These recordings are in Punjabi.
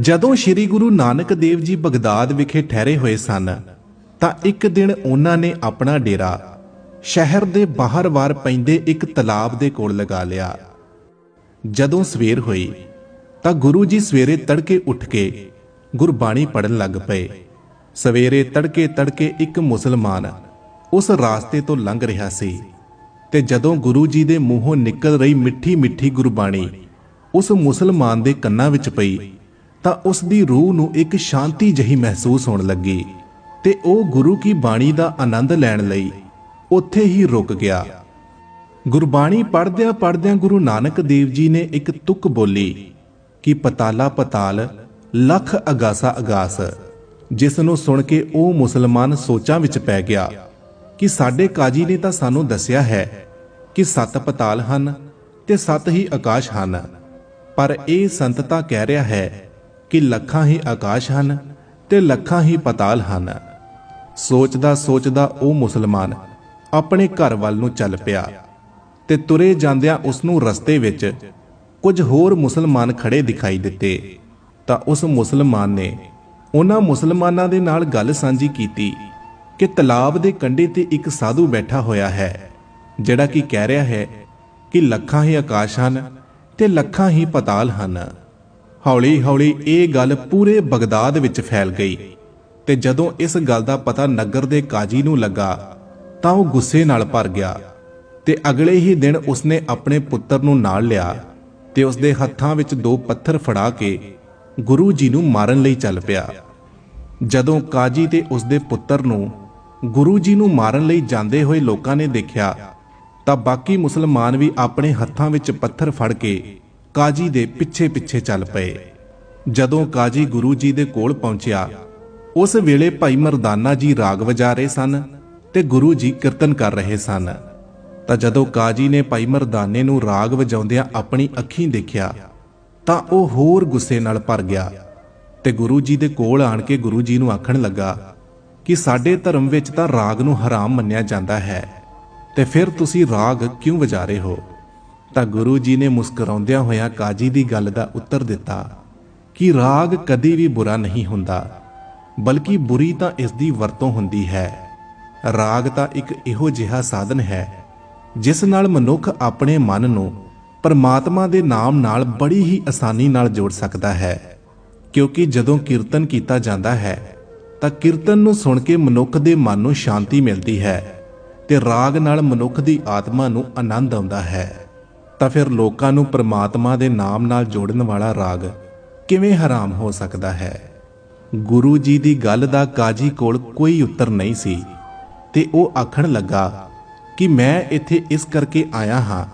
ਜਦੋਂ ਸ੍ਰੀ ਗੁਰੂ ਨਾਨਕ ਦੇਵ ਜੀ ਬਗਦਾਦ ਵਿਖੇ ਠਹਿਰੇ ਹੋਏ ਸਨ, ਤਾਂ ਇੱਕ ਦਿਨ ਉਹਨਾਂ ਨੇ ਆਪਣਾ ਡੇਰਾ ਸ਼ਹਿਰ ਦੇ ਬਾਹਰ ਵਾਰ ਪੈਂਦੇ ਇੱਕ ਤਲਾਬ ਦੇ ਕੋਲ ਲਗਾ ਲਿਆ। ਜਦੋਂ ਸਵੇਰ ਹੋਈ, ਤਾਂ ਗੁਰੂ ਜੀ ਸਵੇਰੇ ਤੜਕੇ ਉੱਠ ਕੇ ਗੁਰਬਾਣੀ ਪੜਨ ਲੱਗ ਪਏ। ਸਵੇਰੇ ਤੜਕੇ ਤੜਕੇ ਇੱਕ ਮੁਸਲਮਾਨ ਉਸ ਰਾਸਤੇ ਤੋਂ ਲੰਘ ਰਿਹਾ ਸੀ ਤੇ ਜਦੋਂ ਗੁਰੂ ਜੀ ਦੇ ਮੂੰਹੋਂ ਨਿਕਲ ਰਹੀ ਮਿੱਠੀ ਮਿੱਠੀ ਗੁਰਬਾਣੀ ਉਸ ਮੁਸਲਮਾਨ ਦੇ ਕੰਨਾਂ ਵਿੱਚ ਪਈ ਤਾਂ ਉਸ ਦੀ ਰੂਹ ਨੂੰ ਇੱਕ ਸ਼ਾਂਤੀ ਜਹੀ ਮਹਿਸੂਸ ਹੋਣ ਲੱਗੀ ਤੇ ਉਹ ਗੁਰੂ ਕੀ ਬਾਣੀ ਦਾ ਆਨੰਦ ਲੈਣ ਲਈ ਉੱਥੇ ਹੀ ਰੁਕ ਗਿਆ। ਗੁਰਬਾਣੀ ਪੜ੍ਹਦਿਆਂ ਪੜ੍ਹਦਿਆਂ ਗੁਰੂ ਨਾਨਕ ਦੇਵ ਜੀ ਨੇ ਇੱਕ ਤੁਕ ਬੋਲੀ ਕਿ ਪਤਾਲਾ ਪਤਾਲ, ਲੱਖ ਅਗਾਸਾ ਅਗਾਸ, ਜਿਸ ਨੂੰ ਸੁਣ ਕੇ ਉਹ ਮੁਸਲਮਾਨ ਸੋਚਾਂ ਵਿੱਚ ਪੈ ਗਿਆ ਕਿ ਸਾਡੇ ਕਾਜੀ ਨੇ ਤਾਂ ਸਾਨੂੰ ਦੱਸਿਆ ਹੈ ਕਿ ਸੱਤ ਪਤਾਲ ਹਨ ਤੇ ਸੱਤ ਹੀ ਆਕਾਸ਼ ਹਨ, ਪਰ ਇਹ ਸੰਤ ਤਾਂ ਕਹਿ ਰਿਹਾ ਹੈ ਕਿ ਲੱਖਾਂ ਹੀ ਆਕਾਸ਼ ਹਨ ਤੇ ਲੱਖਾਂ ਹੀ ਪਤਾਲ ਹਨ। ਸੋਚਦਾ ਸੋਚਦਾ ਉਹ ਮੁਸਲਮਾਨ ਆਪਣੇ ਘਰ ਵੱਲ ਨੂੰ ਚੱਲ ਪਿਆ ਤੇ ਤੁਰੇ ਜਾਂਦਿਆਂ ਉਸ ਨੂੰ ਰਸਤੇ ਵਿੱਚ ਕੁਝ ਹੋਰ ਮੁਸਲਮਾਨ ਖੜੇ ਦਿਖਾਈ ਦਿੱਤੇ। ਤਾਂ ਉਸ ਮੁਸਲਮਾਨ ਨੇ ਉਹਨਾਂ ਮੁਸਲਮਾਨਾਂ ਦੇ ਨਾਲ ਗੱਲ ਸਾਂਝੀ ਕੀਤੀ ਕਿ ਤਲਾਬ ਦੇ ਕੰਢੇ ਤੇ ਇੱਕ ਸਾਧੂ ਬੈਠਾ ਹੋਇਆ ਹੈ, ਜਿਹੜਾ ਕਿ ਕਹਿ ਰਿਹਾ ਹੈ ਕਿ ਲੱਖਾਂ ਹੀ ਆਕਾਸ਼ ਹਨ ਤੇ ਲੱਖਾਂ ਹੀ ਪਤਾਲ ਹਨ। ਹੌਲੀ ਹੌਲੀ ਇਹ ਗੱਲ ਪੂਰੇ ਬਗਦਾਦ ਵਿੱਚ ਫੈਲ ਗਈ ਤੇ ਜਦੋਂ ਇਸ ਗੱਲ ਦਾ ਪਤਾ ਨਗਰ ਦੇ ਕਾਜੀ ਨੂੰ ਲੱਗਾ ਤਾਂ ਉਹ ਗੁੱਸੇ ਨਾਲ ਭਰ ਗਿਆ ਤੇ ਅਗਲੇ ਹੀ ਦਿਨ ਉਸਨੇ ਆਪਣੇ ਪੁੱਤਰ ਨੂੰ ਨਾਲ ਲਿਆ ਤੇ ਉਸਦੇ ਹੱਥਾਂ ਵਿੱਚ ਦੋ ਪੱਥਰ ਫੜਾ ਕੇ ਗੁਰੂ ਜੀ ਨੂੰ ਮਾਰਨ ਲਈ ਚੱਲ ਪਿਆ। ਜਦੋਂ ਕਾਜੀ ਤੇ ਉਸਦੇ ਪੁੱਤਰ ਨੂੰ ਗੁਰੂ ਜੀ ਨੂੰ ਮਾਰਨ ਲਈ ਜਾਂਦੇ ਹੋਏ ਲੋਕਾਂ ਨੇ ਦੇਖਿਆ ਤਾਂ ਬਾਕੀ ਮੁਸਲਮਾਨ ਵੀ ਆਪਣੇ ਹੱਥਾਂ ਵਿੱਚ ਪੱਥਰ ਫੜ ਕੇ ਕਾਜੀ ਦੇ ਪਿੱਛੇ ਪਿੱਛੇ ਚੱਲ ਪਏ। ਜਦੋਂ ਕਾਜੀ ਗੁਰੂ ਜੀ ਦੇ ਕੋਲ ਪਹੁੰਚਿਆ, ਉਸ ਵੇਲੇ ਭਾਈ ਮਰਦਾਨਾ ਜੀ ਰਾਗ ਵਜਾ ਰਹੇ ਸਨ ਤੇ ਗੁਰੂ ਜੀ ਕੀਰਤਨ ਕਰ ਰਹੇ ਸਨ। ਤਾਂ ਜਦੋਂ ਕਾਜੀ ਨੇ ਭਾਈ ਮਰਦਾਨੇ ਨੂੰ ਰਾਗ ਵਜਾਉਂਦਿਆਂ ਆਪਣੀ ਅੱਖੀਂ ਦੇਖਿਆ, ਤਾਂ ਉਹ ਹੋਰ ਗੁੱਸੇ ਨਾਲ ਭਰ ਗਿਆ ਤੇ ਗੁਰੂ ਜੀ ਦੇ ਕੋਲ ਆਣ ਕੇ ਗੁਰੂ ਜੀ ਨੂੰ ਆਖਣ ਲੱਗਾ ਕਿ ਸਾਡੇ ਧਰਮ ਵਿੱਚ ਤਾਂ ਰਾਗ ਨੂੰ ਹਰਾਮ ਮੰਨਿਆ ਜਾਂਦਾ ਹੈ, ਤੇ ਫਿਰ ਤੁਸੀਂ ਰਾਗ ਕਿਉਂ ਵਜਾ ਰਹੇ ਹੋ? ਤਾਂ ਗੁਰੂ ਜੀ ਨੇ ਮੁਸਕਰਾਉਂਦਿਆਂ ਹੋਇਆਂ ਕਾਜੀ ਦੀ ਗੱਲ ਦਾ ਉੱਤਰ ਦਿੱਤਾ ਕਿ ਰਾਗ ਕਦੀ ਵੀ ਬੁਰਾ ਨਹੀਂ ਹੁੰਦਾ, ਬਲਕਿ ਬੁਰੀ ਤਾਂ ਇਸ ਦੀ ਵਰਤੋਂ ਹੁੰਦੀ ਹੈ। ਰਾਗ ਤਾਂ ਇੱਕ ਇਹੋ ਜਿਹਾ ਸਾਧਨ ਹੈ, ਜਿਸ ਨਾਲ ਮਨੁੱਖ ਆਪਣੇ ਮਨ ਨੂੰ ਪਰਮਾਤਮਾ ਦੇ ਨਾਮ ਨਾਲ ਬੜੀ ਹੀ ਆਸਾਨੀ ਨਾਲ ਜੋੜ ਸਕਦਾ ਹੈ, ਕਿਉਂਕਿ ਜਦੋਂ ਕੀਰਤਨ ਕੀਤਾ ਜਾਂਦਾ ਹੈ, ਤਾਂ ਕੀਰਤਨ ਨੂੰ ਸੁਣ ਕੇ ਮਨੁੱਖ ਦੇ ਮਨ ਨੂੰ ਸ਼ਾਂਤੀ ਮਿਲਦੀ ਹੈ ਤੇ ਰਾਗ ਨਾਲ ਮਨੁੱਖ ਦੀ ਆਤਮਾ ਨੂੰ ਆਨੰਦ ਆਉਂਦਾ ਹੈ। ਤਾਂ ਫਿਰ ਲੋਕਾਂ ਨੂੰ ਪਰਮਾਤਮਾ ਦੇ ਨਾਮ ਨਾਲ ਜੋੜਨ ਵਾਲਾ ਰਾਗ ਕਿਵੇਂ ਹਰਾਮ ਹੋ ਸਕਦਾ ਹੈ? ਗੁਰੂ ਜੀ ਦੀ ਗੱਲ ਦਾ ਕਾਜੀ ਕੋਲ ਕੋਈ ਉੱਤਰ ਨਹੀਂ ਸੀ ਤੇ ਉਹ ਆਖਣ ਲੱਗਾ ਕਿ ਮੈਂ ਇੱਥੇ ਇਸ ਕਰਕੇ ਆਇਆ ਹਾਂ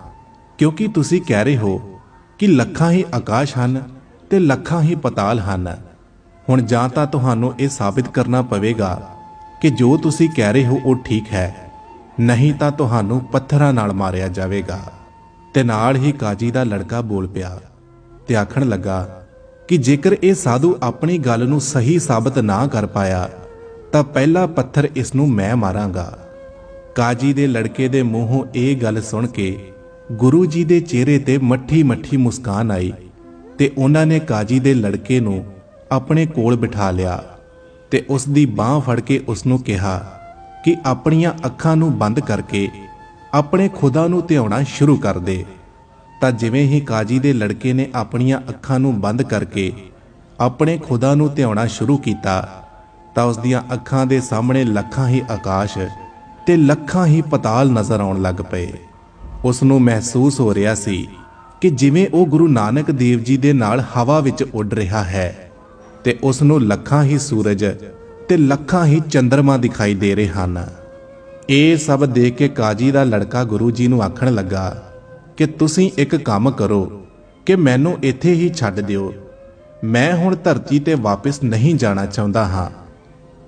ਕਿਉਂਕਿ ਤੁਸੀਂ ਕਹਿ ਰਹੇ ਹੋ ਕਿ ਲੱਖਾਂ ਹੀ ਆਕਾਸ਼ ਹਨ ਤੇ ਲੱਖਾਂ ਹੀ ਪਤਾਲ ਹਨ। ਹੁਣ ਜਾਂ ਤਾਂ ਤੁਹਾਨੂੰ ਇਹ ਸਾਬਿਤ ਕਰਨਾ ਪਵੇਗਾ ਕਿ ਜੋ ਤੁਸੀਂ ਕਹਿ ਰਹੇ ਹੋ ਉਹ ਠੀਕ ਹੈ। ਨਹੀਂ ਤਾਂ ਤੁਹਾਨੂੰ ਪੱਥਰਾਂ ਨਾਲ ਮਾਰਿਆ ਜਾਵੇਗਾ। ਤੇ ਨਾਲ ਹੀ ਕਾਜੀ ਦਾ ਲੜਕਾ ਬੋਲ ਪਿਆ ਤੇ ਆਖਣ ਲੱਗਾ ਕਿ ਜੇਕਰ ਇਹ ਸਾਧੂ ਆਪਣੀ ਗੱਲ ਨੂੰ ਸਹੀ ਸਾਬਤ ਨਾ ਕਰ ਪਾਇਆ, ਤਾਂ ਪਹਿਲਾ ਪੱਥਰ ਇਸ ਨੂੰ ਮੈਂ ਮਾਰਾਂਗਾ। ਕਾਜੀ ਦੇ ਲੜਕੇ ਦੇ ਮੂੰਹੋਂ ਇਹ ਗੱਲ ਸੁਣ ਕੇ ਗੁਰੂ ਜੀ ਦੇ ਚਿਹਰੇ ਤੇ ਮੱਠੀ ਮੱਠੀ ਮੁਸਕਾਨ ਆਈ ਤੇ ਉਹਨਾਂ ਨੇ ਕਾਜੀ ਦੇ ਲੜਕੇ ਨੂੰ ਆਪਣੇ ਕੋਲ ਬਿਠਾ ਲਿਆ ਤੇ ਉਸ ਦੀ ਬਾਹ ਫੜ ਕੇ ਉਸ ਨੂੰ ਕਿਹਾ ਕਿ ਆਪਣੀਆਂ ਅੱਖਾਂ ਨੂੰ ਬੰਦ ਕਰਕੇ ਆਪਣੇ ਖੁਦਾ ਨੂੰ ਧਿਆਉਣਾ ਸ਼ੁਰੂ ਕਰ ਦੇ। ਤਾਂ ਜਿਵੇਂ ਹੀ ਕਾਜੀ ਦੇ ਲੜਕੇ ਨੇ ਆਪਣੀਆਂ ਅੱਖਾਂ ਨੂੰ ਬੰਦ ਕਰਕੇ ਆਪਣੇ ਖੁਦਾ ਨੂੰ ਧਿਆਉਣਾ ਸ਼ੁਰੂ ਕੀਤਾ, ਤਾਂ ਉਸ ਦੀਆਂ ਅੱਖਾਂ ਦੇ ਸਾਹਮਣੇ ਲੱਖਾਂ ਹੀ ਆਕਾਸ਼ ਤੇ ਲੱਖਾਂ ਹੀ ਪਤਾਲ ਨਜ਼ਰ ਆਉਣ ਲੱਗ ਪਏ। ਉਸ ਨੂੰ ਮਹਿਸੂਸ ਹੋ ਰਿਹਾ ਸੀ ਕਿ ਜਿਵੇਂ ਉਹ ਗੁਰੂ ਨਾਨਕ ਦੇਵ ਜੀ ਦੇ ਨਾਲ ਹਵਾ ਵਿੱਚ ਉੱਡ ਰਿਹਾ ਹੈ ਤੇ ਉਸ ਨੂੰ ਲੱਖਾਂ ਹੀ ਸੂਰਜ ਤੇ ਲੱਖਾਂ ਹੀ ਚੰ드ਰਮਾ ਦਿਖਾਈ ਦੇ ਰਹੇ ਹਨ। ਇਹ ਸਭ ਦੇਖ ਕੇ ਕਾਜੀ ਦਾ ਲੜਕਾ ਗੁਰੂ ਜੀ ਨੂੰ ਆਖਣ ਲੱਗਾ ਕਿ ਤੁਸੀਂ ਇੱਕ ਕੰਮ ਕਰੋ ਕਿ ਮੈਨੂੰ ਇੱਥੇ ਹੀ ਛੱਡ ਦਿਓ। ਮੈਂ ਹੁਣ ਧਰਤੀ ਤੇ ਵਾਪਸ ਨਹੀਂ ਜਾਣਾ ਚਾਹੁੰਦਾ ਹਾਂ,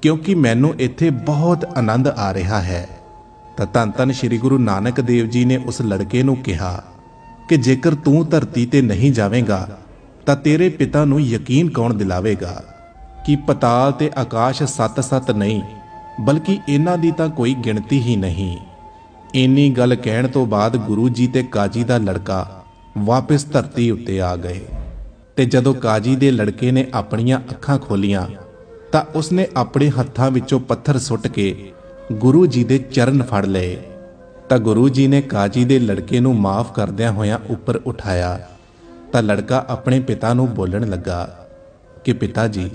ਕਿਉਂਕਿ ਮੈਨੂੰ ਇੱਥੇ ਬਹੁਤ ਆਨੰਦ ਆ ਰਿਹਾ ਹੈ। ਤਾਂ ਧੰਨ ਧੰਨ ਸ੍ਰੀ ਗੁਰੂ ਨਾਨਕ ਦੇਵ ਜੀ ਨੇ ਉਸ ਲੜਕੇ ਨੂੰ ਕਿਹਾ ਕਿ ਜੇਕਰ ਤੂੰ ਧਰਤੀ ਤੇ ਨਹੀਂ ਜਾਵੇਂਗਾ, ਤਾਂ ਤੇਰੇ ਪਿਤਾ ਨੂੰ ਯਕੀਨ ਕੌਣ ਦਿਲਾਵੇਗਾ? ਕਿ ਪਤਾਲ ਤੇ ਆਕਾਸ਼ ਸੱਤ-ਸੱਤ ਨਹੀਂ ਬਲਕਿ ਇਹਨਾਂ ਦੀ ਤਾਂ ਕੋਈ ਗਿਣਤੀ ਹੀ ਨਹੀਂ। ਇੰਨੀ ਗੱਲ ਕਹਿਣ ਤੋਂ ਬਾਅਦ ਗੁਰੂ ਜੀ ਤੇ ਕਾਜੀ ਦਾ ਲੜਕਾ ਵਾਪਸ ਧਰਤੀ ਉੱਤੇ ਆ ਗਏ ਤੇ ਜਦੋਂ ਕਾਜੀ ਦੇ ਲੜਕੇ ਨੇ ਆਪਣੀਆਂ ਅੱਖਾਂ ਖੋਲੀਆਂ, ਤਾਂ ਉਸਨੇ ਆਪਣੇ ਹੱਥਾਂ ਵਿੱਚੋਂ ਪੱਥਰ ਸੁੱਟ ਕੇ ਗੁਰੂ ਜੀ ਦੇ ਚਰਨ ਫੜ ਲਏ। ਤਾਂ ਗੁਰੂ ਜੀ ਨੇ ਕਾਜੀ ਦੇ ਲੜਕੇ ਨੂੰ ਮਾਫ ਕਰਦਿਆਂ ਹੋਇਆਂ ਉੱਪਰ ਉਠਾਇਆ, ਤਾਂ ਲੜਕਾ ਆਪਣੇ ਪਿਤਾ ਨੂੰ ਬੋਲਣ ਲੱਗਾ ਕਿ, ਪਿਤਾ ਜੀ,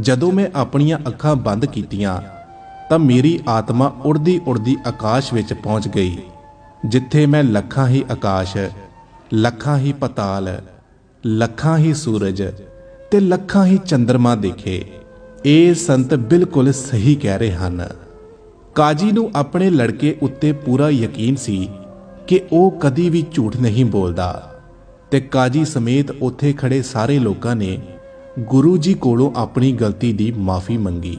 ਜਦੋਂ ਮੈਂ ਆਪਣੀਆਂ ਅੱਖਾਂ ਬੰਦ ਕੀਤੀਆਂ ਤਾਂ ਮੇਰੀ ਆਤਮਾ ਉੜਦੀ ਉੜਦੀ ਆਕਾਸ਼ ਵਿੱਚ ਪਹੁੰਚ ਗਈ, ਜਿੱਥੇ ਮੈਂ ਲੱਖਾਂ ਹੀ ਆਕਾਸ਼, ਲੱਖਾਂ ਹੀ ਪਤਾਲ, ਲੱਖਾਂ ਹੀ ਸੂਰਜ ਤੇ ਲੱਖਾਂ ਹੀ ਚੰ드ਰਮਾ ਦੇਖੇ। ਇਹ ਸੰਤ ਬਿਲਕੁਲ ਸਹੀ ਕਹਿ ਰਹੇ ਹਨ। ਕਾਜੀ ਨੂੰ ਆਪਣੇ ਲੜਕੇ ਉੱਤੇ ਪੂਰਾ ਯਕੀਨ ਸੀ ਕਿ ਉਹ ਕਦੀ ਵੀ ਝੂਠ ਨਹੀਂ ਬੋਲਦਾ ਤੇ ਕਾਜੀ ਸਮੇਤ ਉੱਥੇ ਖੜੇ ਸਾਰੇ ਲੋਕਾਂ ਨੇ ਗੁਰੂ ਜੀ ਕੋਲੋਂ ਆਪਣੀ ਗਲਤੀ ਦੀ ਮਾਫੀ ਮੰਗੀ।